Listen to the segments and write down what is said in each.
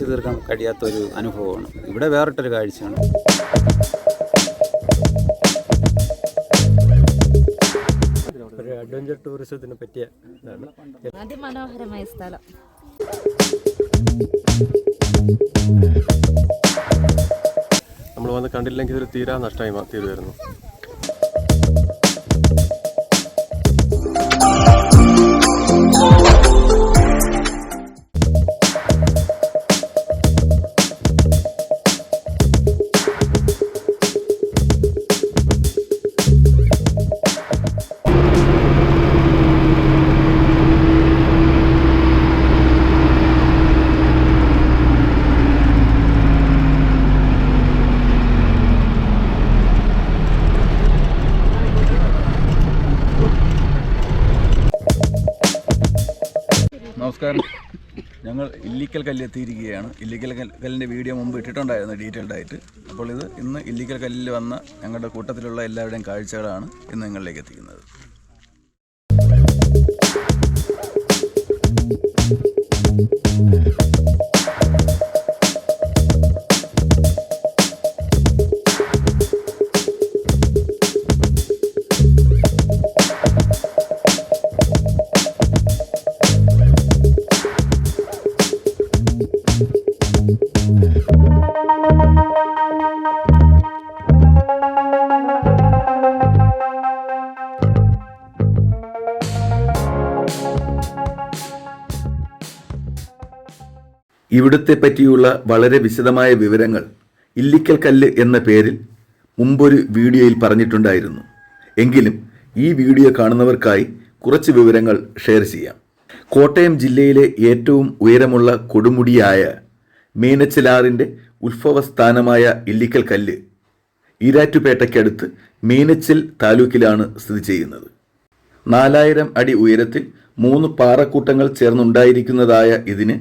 വർണിച്ചു തീർക്കാൻ കഴിയാത്തൊരു അനുഭവമാണ്. ഇവിടെ വേറിട്ടൊരു കാഴ്ചയാണ്. ഒരു അഡ്വഞ്ചർ ടൂറിസത്തിന് പറ്റിയ ഇതാണ്. അതിമനോഹരമായ സ്ഥലം. നമ്മൾ വന്ന് കണ്ടില്ലെങ്കിൽ ഇതൊരു തീരാ നഷ്ടമായി തീരുമായിരുന്നു. നമസ്കാരം. ഞങ്ങൾ ഇല്ലിക്കൽ കല്ല് എത്തിയിരിക്കുകയാണ്. ഇല്ലിക്കൽ കൽ- കല്ലിന്റെ വീഡിയോ മുമ്പ് ഇട്ടിട്ടുണ്ടായിരുന്നു ഡീറ്റെയിൽഡ് ആയിട്ട്. അപ്പോൾ ഇത് ഇന്ന് ഇല്ലിക്കൽ കല്ലിൽ വന്ന ഞങ്ങളുടെ കൂട്ടത്തിലുള്ള എല്ലാവരുടെയും കാഴ്ചകളാണ് ഇന്ന് നിങ്ങളിലേക്ക് എത്തിക്കുന്നത്. ഇവിടുത്തെ പറ്റിയുള്ള വളരെ വിശദമായ വിവരങ്ങൾ ഇല്ലിക്കൽ കല്ല് എന്ന പേരിൽ മുമ്പൊരു വീഡിയോയിൽ പറഞ്ഞിട്ടുണ്ടായിരുന്നു. എങ്കിലും ഈ വീഡിയോ കാണുന്നവർക്കായി കുറച്ച് വിവരങ്ങൾ ഷെയർ ചെയ്യാം. കോട്ടയം ജില്ലയിലെ ഏറ്റവും ഉയരമുള്ള കൊടുമുടിയായ മീനച്ചിലാറിന്റെ ഉത്ഭവസ്ഥാനമായ ഇല്ലിക്കൽ കല്ല് ഈരാറ്റുപേട്ടയ്ക്കടുത്ത് മീനച്ചിൽ താലൂക്കിലാണ് സ്ഥിതി ചെയ്യുന്നത്. നാലായിരം അടി ഉയരത്തിൽ മൂന്ന് പാറക്കൂട്ടങ്ങൾ ചേർന്നുണ്ടായിരിക്കുന്നതായ ഇതിന്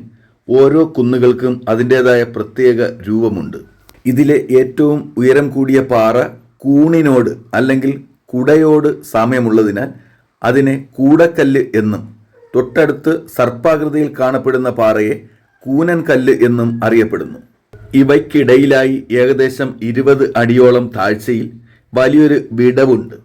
ഓരോ കുന്നുകൾക്കും അതിന്റെതായ പ്രത്യേക രൂപമുണ്ട്. ഇതിലെ ഏറ്റവും ഉയരം കൂടിയ പാറ കൂണിനോട് അല്ലെങ്കിൽ കുടയോട് സാമ്യമുള്ളതിനാൽ അതിനെ കൂടക്കല്ല് എന്നും തൊട്ടടുത്ത് സർപ്പാകൃതിയിൽ കാണപ്പെടുന്ന പാറയെ കൂനൻകല്ല് എന്നും അറിയപ്പെടുന്നു. ഇവയ്ക്കിടയിലായി ഏകദേശം ഇരുപത് അടിയോളം താഴ്ചയിൽ വലിയൊരു വിടവുണ്ട്.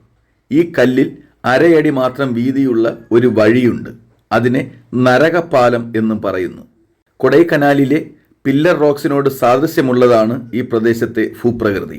ഈ കല്ലിൽ അരയടി മാത്രം വീതിയുള്ള ഒരു വഴിയുണ്ട്. അതിനെ നരകപ്പാലം എന്നും പറയുന്നു. കൊടൈക്കനാലിലെ പില്ലർ റോക്സിനോട് സാദൃശ്യമുള്ളതാണ് ഈ പ്രദേശത്തെ ഭൂപ്രകൃതി.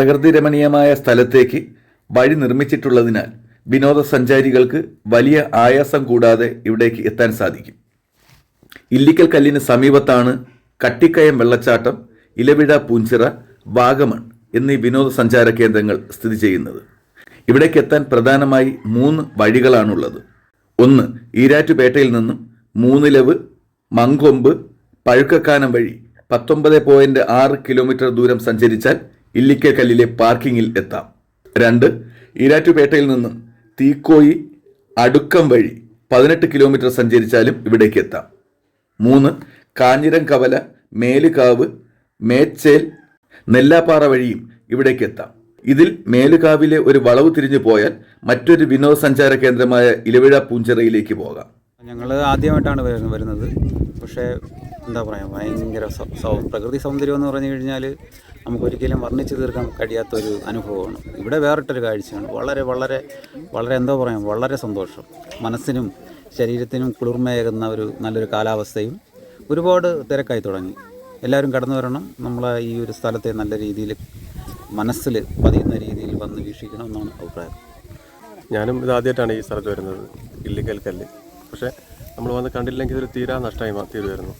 പ്രകൃതി രമണീയമായ സ്ഥലത്തേക്ക് വഴി നിർമ്മിച്ചിട്ടുള്ളതിനാൽ വിനോദസഞ്ചാരികൾക്ക് വലിയ ആയാസം കൂടാതെ ഇവിടേക്ക് എത്താൻ സാധിക്കും. ഇല്ലിക്കൽ കല്ലിന് സമീപത്താണ് കട്ടിക്കയം വെള്ളച്ചാട്ടം ഇലവിഴ പൂഞ്ചിറ വാഗമൺ എന്നീ വിനോദസഞ്ചാര കേന്ദ്രങ്ങൾ സ്ഥിതി ചെയ്യുന്നത്. ഇവിടേക്ക് എത്താൻ പ്രധാനമായി മൂന്ന് വഴികളാണുള്ളത്. ഒന്ന് ഈരാറ്റുപേട്ടയിൽ നിന്നും മൂന്നിലവ് മങ്കൊമ്പ് പഴുക്കക്കാനം വഴി പത്തൊമ്പത് പോയിന്റ് ആറ് കിലോമീറ്റർ ദൂരം സഞ്ചരിച്ചാൽ ഇല്ലിക്കൽ കല്ലിലെ പാർക്കിങ്ങിൽ എത്താം. രണ്ട് ഈരാറ്റുപേട്ടയിൽ നിന്ന് തീക്കോയി അടുക്കം വഴി പതിനെട്ട് കിലോമീറ്റർ സഞ്ചരിച്ചാലും ഇവിടേക്ക് എത്താം. മൂന്ന് കാഞ്ഞിരം കവല മേലുകാവ് മേച്ചേൽ നെല്ലാപ്പാറ വഴിയും ഇവിടേക്ക് എത്താം. ഇതിൽ മേലുകാവിലെ ഒരു വളവ് തിരിഞ്ഞു പോയാൽ മറ്റൊരു വിനോദസഞ്ചാര കേന്ദ്രമായ ഇലവിഴ പൂഞ്ചിറയിലേക്ക് പോകാം. ഞങ്ങൾ ആദ്യമായിട്ടാണ് വരുന്നത്. പക്ഷേ എന്താ പറയുക ഭയങ്കര പ്രകൃതി സൗന്ദര്യം എന്ന് പറഞ്ഞു കഴിഞ്ഞാൽ നമുക്കൊരിക്കലും വർണിച്ചു തീർക്കാൻ കഴിയാത്തൊരു അനുഭവമാണ്. ഇവിടെ വേറിട്ടൊരു കാഴ്ചയാണ്. വളരെ വളരെ വളരെ എന്താ പറയാം വളരെ സന്തോഷം. മനസ്സിനും ശരീരത്തിനും കുളിർമയേകുന്ന ഒരു നല്ലൊരു കാലാവസ്ഥയും ഒരുപാട് തിരക്കായി തുടങ്ങി. എല്ലാവരും കടന്നു വരണം. നമ്മളെ ഈ ഒരു സ്ഥലത്തെ നല്ല രീതിയിൽ മനസ്സിൽ പതിയുന്ന രീതിയിൽ വന്ന് വീക്ഷിക്കണം എന്നാണ് അഭിപ്രായം. ഞാനും ഇതാദ്യമായിട്ടാണ് ഈ സ്ഥലത്ത് വരുന്നത്. ഇല്ലിക്കൽ കല്ല് പക്ഷേ നമ്മൾ വന്ന് കണ്ടില്ലെങ്കിൽ ഇതൊരു തീരാ നഷ്ടമായി തീരുമായിരുന്നു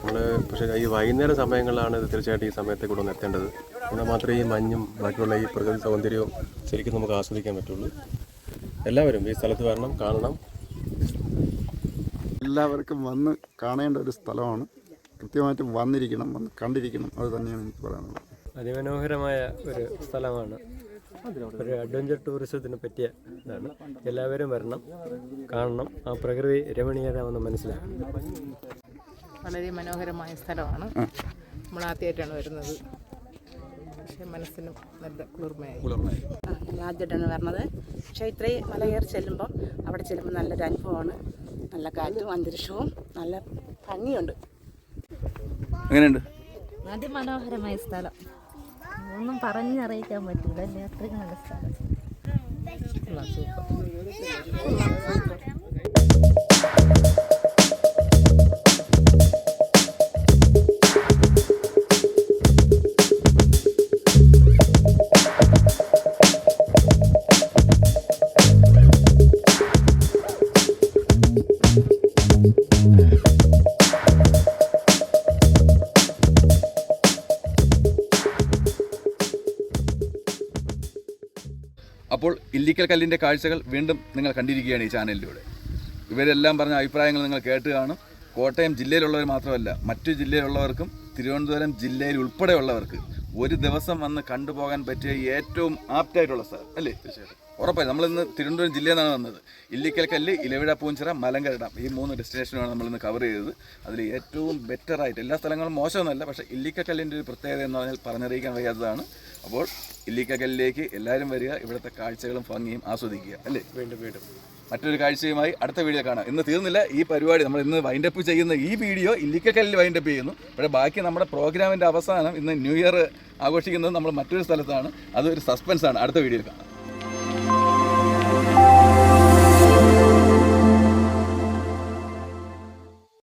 നമ്മൾ പക്ഷേ ഈ വൈകുന്നേര സമയങ്ങളിലാണ് ഇത് തീർച്ചയായിട്ടും ഈ സമയത്തെ കൂടെ ഒന്ന് എത്തേണ്ടത്. എന്നാൽ മാത്രമേ ഈ മഞ്ഞും ബാക്കിയുള്ള ഈ പ്രകൃതി സൗന്ദര്യവും ശരിക്കും നമുക്ക് ആസ്വദിക്കാൻ പറ്റുള്ളൂ. എല്ലാവരും ഈ സ്ഥലത്ത് വരണം കാണണം. എല്ലാവർക്കും വന്ന് കാണേണ്ട ഒരു സ്ഥലമാണ്. കൃത്യമായിട്ട് വന്നിരിക്കണം വന്ന് കണ്ടിരിക്കണം. അത് തന്നെയാണ് എനിക്ക് പറയാനുള്ളത്. അതിമനോഹരമായ ഒരു സ്ഥലമാണ്. ഒരു അഡ്വഞ്ചർ ടൂറിസത്തിന് പറ്റിയ ഇതാണ്. എല്ലാവരും വരണം കാണണം. ആ പ്രകൃതി രമണീയത ഒന്ന് മനസ്സിലാക്കണം. വളരെ മനോഹരമായ സ്ഥലമാണ്. നമ്മൾ ആദ്യമായിട്ടാണ് വരുന്നത്. പക്ഷേ മനസ്സിനും നല്ല കുളിർമയായി. ആദ്യമായിട്ടാണ് വരണത്. പക്ഷേ ഇത്രയും മലയേറി ചെല്ലുമ്പോൾ അവിടെ ചെല്ലുമ്പോൾ നല്ലൊരു അനുഭവമാണ്. നല്ല കാറ്റും അന്തരീക്ഷവും നല്ല ഭംഗിയുണ്ട്. എങ്ങനെയുണ്ട്? അതിമനോഹരമായ സ്ഥലം. ഒന്നും പറഞ്ഞറിയിക്കാൻ പറ്റില്ല അല്ലേ? അത്രയും നല്ല സ്ഥലം. സൂപ്പർ. അപ്പോൾ ഇല്ലിക്കൽ കല്ലിന്റെ കാഴ്ചകൾ വീണ്ടും നിങ്ങൾ കണ്ടിരിക്കുകയാണ് ഈ ചാനലിലൂടെ. ഇവരെല്ലാം പറഞ്ഞ അഭിപ്രായങ്ങൾ നിങ്ങൾ കേട്ട് കാണും. കോട്ടയം ജില്ലയിലുള്ളവർ മാത്രമല്ല മറ്റു ജില്ലയിലുള്ളവർക്കും തിരുവനന്തപുരം ജില്ലയിൽ ഉൾപ്പെടെയുള്ളവർക്ക് ഒരു ദിവസം വന്ന് കണ്ടുപോകാൻ പറ്റിയ ഏറ്റവും ആപ്റ്റായിട്ടുള്ള സ്ഥലം അല്ലേ? ഉറപ്പായി നമ്മളിന്ന് തിരുവനന്തപുരം ജില്ലയിൽ നിന്നാണ് വന്നത്. ഇല്ലിക്കൽ കല്ല് ഇലവിഴ പൂഞ്ചിറ മലങ്കര ഡാം ഈ മൂന്ന് ഡെസ്റ്റിനേഷനാണ് നമ്മളിന്ന് കവർ ചെയ്തത്. അതിൽ ഏറ്റവും ബെറ്ററായിട്ട് എല്ലാ സ്ഥലങ്ങളും മോശമൊന്നുമല്ല പക്ഷേ ഇല്ലിക്കൽ കല്ലിന്റെ ഒരു പ്രത്യേകത എന്ന് പറഞ്ഞാൽ പറഞ്ഞറിയിക്കാൻ വയ്യാത്തതാണ്. അപ്പോൾ ഇല്ലിക്കൽ കല്ലിലേക്ക് എല്ലാവരും വരിക ഇവിടുത്തെ കാഴ്ചകളും ഭംഗിയും ആസ്വദിക്കുക അല്ലേ? വീണ്ടും വീണ്ടും. മറ്റൊരു കാഴ്ചയുമായി അടുത്ത വീഡിയോ കാണാം. ഇന്ന് തീർന്നില്ല ഈ പരിപാടി. നമ്മൾ ഇന്ന് വൈൻഡപ്പ് ചെയ്യുന്ന ഈ വീഡിയോ ഇല്ലിക്കക്കല്ലിൽ വൈൻഡപ്പ് ചെയ്യുന്നു. പക്ഷേ ബാക്കി നമ്മുടെ പ്രോഗ്രാമിന്റെ അവസാനം ഇന്ന് ന്യൂ ഇയർ ആഘോഷിക്കുന്നത് നമ്മൾ മറ്റൊരു സ്ഥലത്താണ്. അതൊരു സസ്പെൻസാണ് അടുത്ത വീഡിയോയിൽ കാണാം.